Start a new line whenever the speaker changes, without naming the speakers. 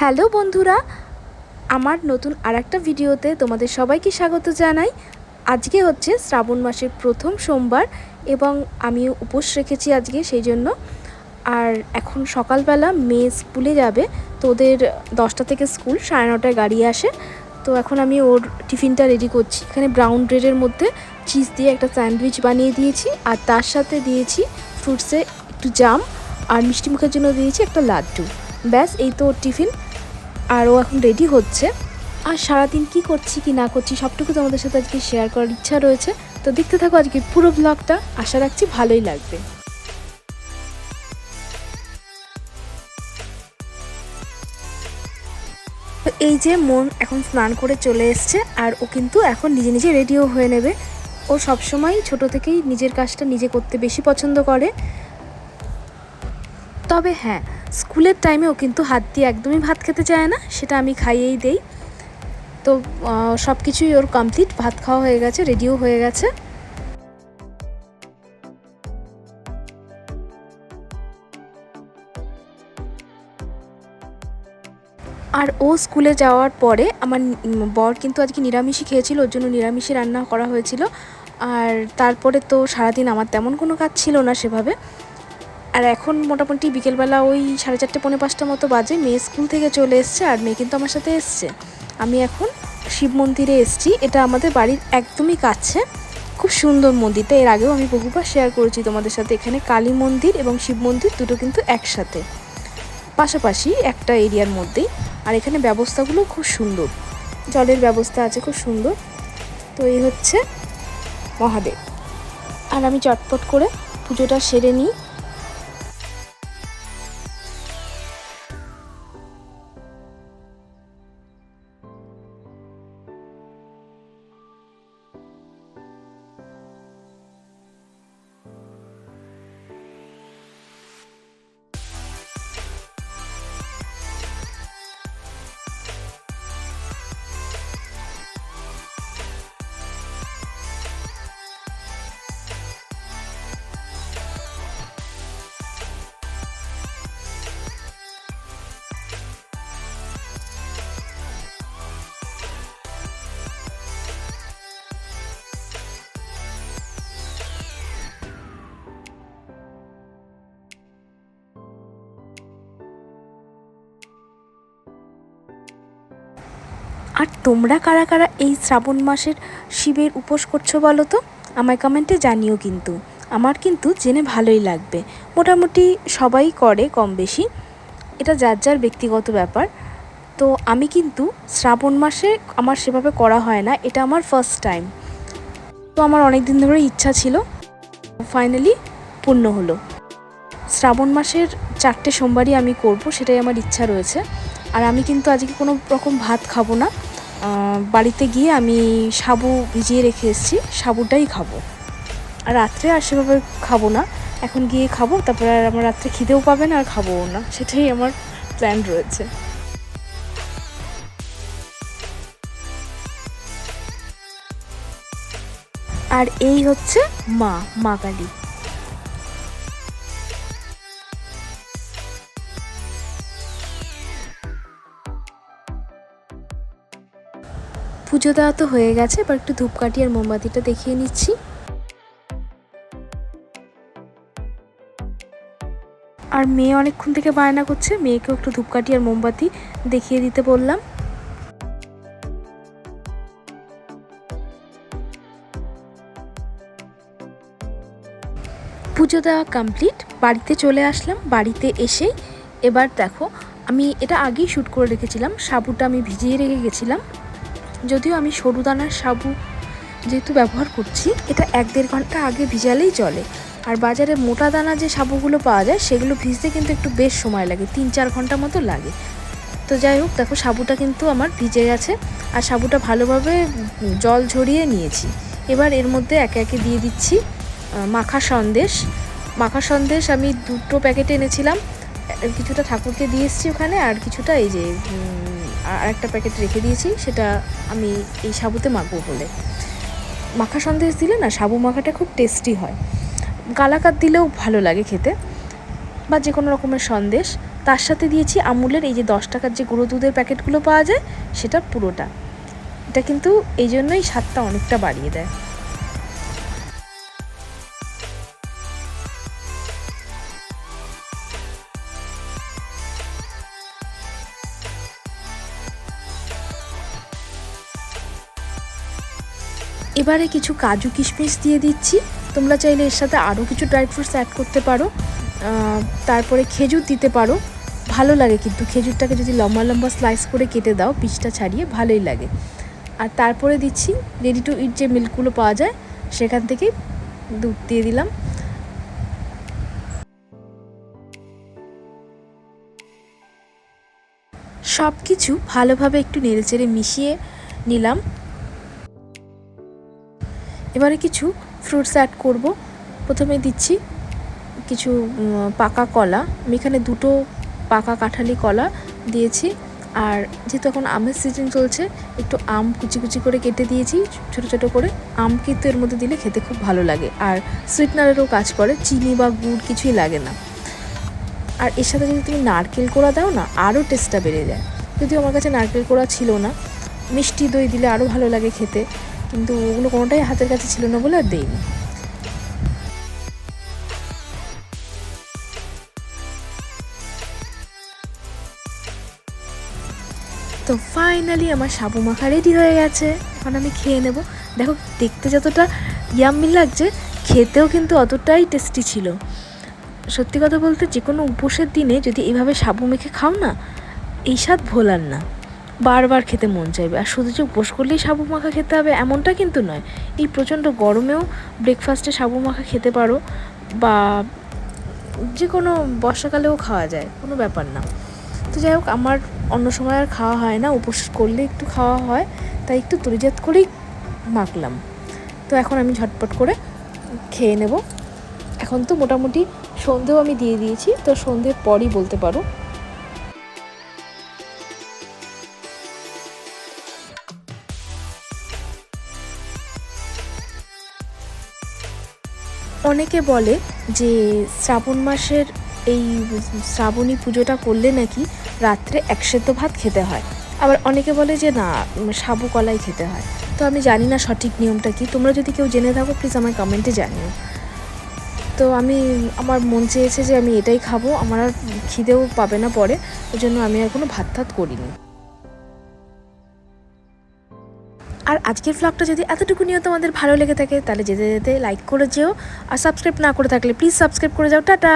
Hello বন্ধুরা, আমার নতুন আর একটা ভিডিওতে তোমাদের সবাইকে স্বাগত জানাই। আজকে হচ্ছে শ্রাবণ মাসের প্রথম সোমবার এবং আমি উপোস রেখেছি আজকে সেই জন্য। আর এখন সকালবেলা মেয়ে স্কুলে যাবে, তো ওদের দশটা থেকে স্কুল সাড়ে নটায় গাড়ি আসে। তো এখন আমি ওর টিফিনটা রেডি করছি। এখানে ব্রাউন ব্রেডের মধ্যে চিজ দিয়ে একটা স্যান্ডউইচ বানিয়ে দিয়েছি আর তার সাথে দিয়েছি ফ্রুটসে একটু জাম আর মিষ্টি মুখের জন্য দিয়েছি একটা লাড্ডু। ব্যাস, এই তো ওর টিফিন। আর ও এখন রেডি হচ্ছে। আর সারাদিন কি করছি, কি না করছি, সবটুকু তোমাদের সাথে আজকে শেয়ার করার ইচ্ছা রয়েছে। তো দেখতে থাকো আজকে পুরো ব্লগটা আশা রাখছি ভালোই লাগবে। এই যে মন এখন স্নান করে চলে এসছে, আর ও কিন্তু এখন নিজে নিজে রেডিও হয়ে নেবে। ও সবসময় ছোট থেকেই নিজের কাজটা নিজে করতে বেশি পছন্দ করে। তবে হ্যাঁ স্কুলের টাইমে ও কিন্তু হাত দিয়ে একদমই ভাত খেতে চায় না, সেটা আমি খাইয়েই দেই। তো সব কিছুই ওর কমপ্লিট ভাত খাওয়া হয়ে গেছে রেডিও হয়ে গেছে। আর ও স্কুলে যাওয়ার পরে আমার বর কিন্তু আজকে নিরামিষই খেয়েছিল, ওর জন্য নিরামিষই রান্না করা হয়েছিল। আর তারপরে তো সারাদিন আমার তেমন কোনো কাজ ছিল না সেভাবে। আর এখন মোটামুটি বিকেলবেলা ওই সাড়ে চারটে, পৌনে পাঁচটা মতো বাজে। মেয়ে স্কুল থেকে চলে এসছে আর মেয়ে কিন্তু আমার সাথে এসছে। আমি এখন শিব মন্দিরে এসছি। এটা আমাদের বাড়ির একদমই কাছে। খুব সুন্দর মন্দিরটা এর আগেও আমি বহুবার শেয়ার করেছি তোমাদের সাথে। এখানে কালী মন্দির এবং শিব মন্দির দুটো কিন্তু একসাথে। পাশাপাশি একটা এরিয়ার মধ্যেই। আর এখানে ব্যবস্থাগুলো খুব সুন্দর। জলের ব্যবস্থা আছে, খুব সুন্দর। তো এই হচ্ছে মহাদেব। আর আমি চটপট করে পুজোটা সেরে নিই। আর তোমরা কারা কারা এই শ্রাবণ মাসের শিবের উপোস করছ বলো তো? আমায় কমেন্টে জানিও কিন্তু। আমার কিন্তু জেনে ভালোই লাগবে। মোটামুটি সবাই করে কম বেশি। এটা যার যার ব্যক্তিগত ব্যাপার। তো আমি কিন্তু শ্রাবণ মাসে আমার সেভাবে করা হয় না। এটা আমার ফার্স্ট টাইম তো আমার অনেক দিন ধরে ইচ্ছা ছিল। ফাইনালি পূর্ণ হলো। শ্রাবণ মাসের চারটে সোমবারই আমি করব, সেটাই আমার ইচ্ছা রয়েছে। আর আমি কিন্তু আজকে কোনো রকম ভাত খাব না। বাড়িতে গিয়ে আমি সাবু ভিজিয়ে রেখে এসেছি, সাবুটাই খাব। আর রাত্রে আর সেভাবে খাব না, এখন গিয়ে খাব, তারপরে আর আমার রাত্রে খিদেও পাবে না আর খাবোও না, সেটাই আমার প্ল্যান রয়েছে। আর এই হচ্ছে মা মা কালী। পুজো দেওয়া তো হয়ে গেছে, এবার একটু ধূপকাঠি আর মোমবাতিটা দেখিয়ে নিচ্ছি। আর মেয়ে অনেকক্ষণ থেকে বায়না করছে, মেয়েকেও একটু ধূপকাঠি আর মোমবাতি দেখিয়ে দিতে বললাম। পুজো দেওয়া কমপ্লিট, বাড়িতে চলে আসলাম, বাড়িতে এসে এবার দেখো, আমি এটা আগেই শ্যুট করে রেখেছিলাম, সাবুটা আমি ভিজিয়ে রেখে গেছিলাম। যদিও আমি সরু দানার সাবু যেহেতু ব্যবহার করছি, এটা এক দেড় ঘণ্টা আগে ভিজালেই চলে। আর বাজারে মোটা দানা যে সাবুগুলো পাওয়া যায়, সেগুলো ভিজতে কিন্তু একটু বেশ সময় লাগে, তিন চার ঘণ্টা মতো লাগে। তো যাই হোক, দেখো সাবুটা কিন্তু আমার ভিজে গেছে, আর সাবুটা ভালোভাবে জল ঝরিয়ে নিয়েছি। এবার এর মধ্যে একে একে দিয়ে দিচ্ছি মাখা সন্দেশ। মাখা সন্দেশ আমি দুটো প্যাকেট এনেছিলাম, কিছুটা ঠাকুরকে দিয়ে এসেছি ওখানে, আর কিছুটা এই যে আর একটা প্যাকেট রেখে দিয়েছি, সেটা আমি এই সাবুতে মাখবো বলে। মাখা সন্দেশ দিলে না, সাবু মাখাটা খুব টেস্টি হয়। কালাকাত দিলেও ভালো লাগে খেতে। বা যে কোনো রকমের সন্দেশ। তার সাথে দিয়েছি আমুলের এই যে দশ টাকার যে গুঁড়ো দুধের প্যাকেটগুলো পাওয়া যায়, সেটা পুরোটা। এটা কিন্তু এই জন্যই স্বাদটা অনেকটা বাড়িয়ে দেয়। এবারে কিছু কাজু কিশমিশ দিয়ে দিচ্ছি। তোমরা চাইলে এর সাথে আরও কিছু ড্রাই ফ্রুটস অ্যাড করতে পারো। তারপরে খেজুর দিতে পারো। ভালো লাগে কিন্তু। খেজুরটাকে যদি লম্বা লম্বা স্লাইস করে কেটে দাও, পিসটা ছাড়িয়ে ভালোই লাগে। আর তারপরে দিচ্ছি রেডি টু ইট যে মিল্কগুলো পাওয়া যায়, সেখান থেকেই দুধ দিয়ে দিলাম। সব কিছু ভালোভাবে একটু নেড়েচেড়ে মিশিয়ে নিলাম। এবারে কিছু ফ্রুটস অ্যাড করব। প্রথমে দিচ্ছি কিছু পাকা কলা। আমি এখানে দুটো পাকা কাঁঠালি কলা দিয়েছি। আর যেহেতু এখন আমের সিজন চলছে, একটু আম কুচি কুচি করে কেটে দিয়েছি, ছোট ছোট করে। আম কিন্তু এর মধ্যে দিলে খেতে খুব ভালো লাগে। আর সুইটনারেরও কাজ করে, চিনি বা গুড় কিছুই লাগে না। আর এর সাথে যদি তুমি নারকেল কোড়া দাও না, আরও টেস্টটা বেড়ে যায়। যদিও আমার কাছে নারকেল কোড়া ছিল না, মিষ্টি দই দিলে আরও ভালো লাগে খেতে। কিন্তু ওগুলো কোনোটাই হাতের কাছে ছিল না বলে আর দেইনি তো ফাইনালি আমার সাবু মাখা রেডি হয়ে গেছে। এখন আমি খেয়ে নেব। দেখো, দেখতে যতটা ইয়াম্মি লাগছে, খেতেও কিন্তু অতটাই টেস্টি ছিল। সত্যি কথা বলতে যে কোনো উপোসের দিনে যদি এইভাবে সাবু মেখে খাও না, এই স্বাদ ভোলার না। বারবার খেতে মন চাইবে। আর শুধু যে উপোস করলেই সাবু মাখা খেতে হবে এমনটা কিন্তু নয়। এই প্রচণ্ড গরমেও ব্রেকফাস্টে সাবু মাখা খেতে পারো বা যে কোনো বর্ষাকালেও খাওয়া যায়, কোনো ব্যাপার না। তো যাই হোক, আমার অন্য সময় আর খাওয়া হয় না। উপোস করলে একটু খাওয়া হয়, তাই একটু তরিজাত করেই মাখলাম। তো এখন আমি ঝটপট করে খেয়ে নেব। এখন তো মোটামুটি সন্ধেও আমি দিয়ে দিয়েছি। তো সন্ধ্যের পরই বলতে পারো অনেকে বলে যে শ্রাবণ মাসের এই শ্রাবণী পুজোটা করলে নাকি রাত্রে এক সেদ্ধ ভাত খেতে হয়। আবার অনেকে বলে যে না সাবু কলাই খেতে হয়। তো আমি জানি না সঠিক নিয়মটা কি। তোমরা যদি কেউ জেনে থাকো প্লিজ আমার কমেন্টে জানিও। তো আমি, আমার মন চেয়েছে যে আমি এটাই খাব। আমার আর খিদেও পাবে না পরে। ওই জন্য আমি আর কোনো ভাত টাত করিনি। আর আজকের ভ্লগটা যদি এতটুকু নিয়ে তোমাদের ভালো লেগে থাকে, তাহলে যেতে যেতে লাইক করে যেও। আর সাবস্ক্রাইব না করে থাকলে প্লিজ সাবস্ক্রাইব করে যাও। টাটা!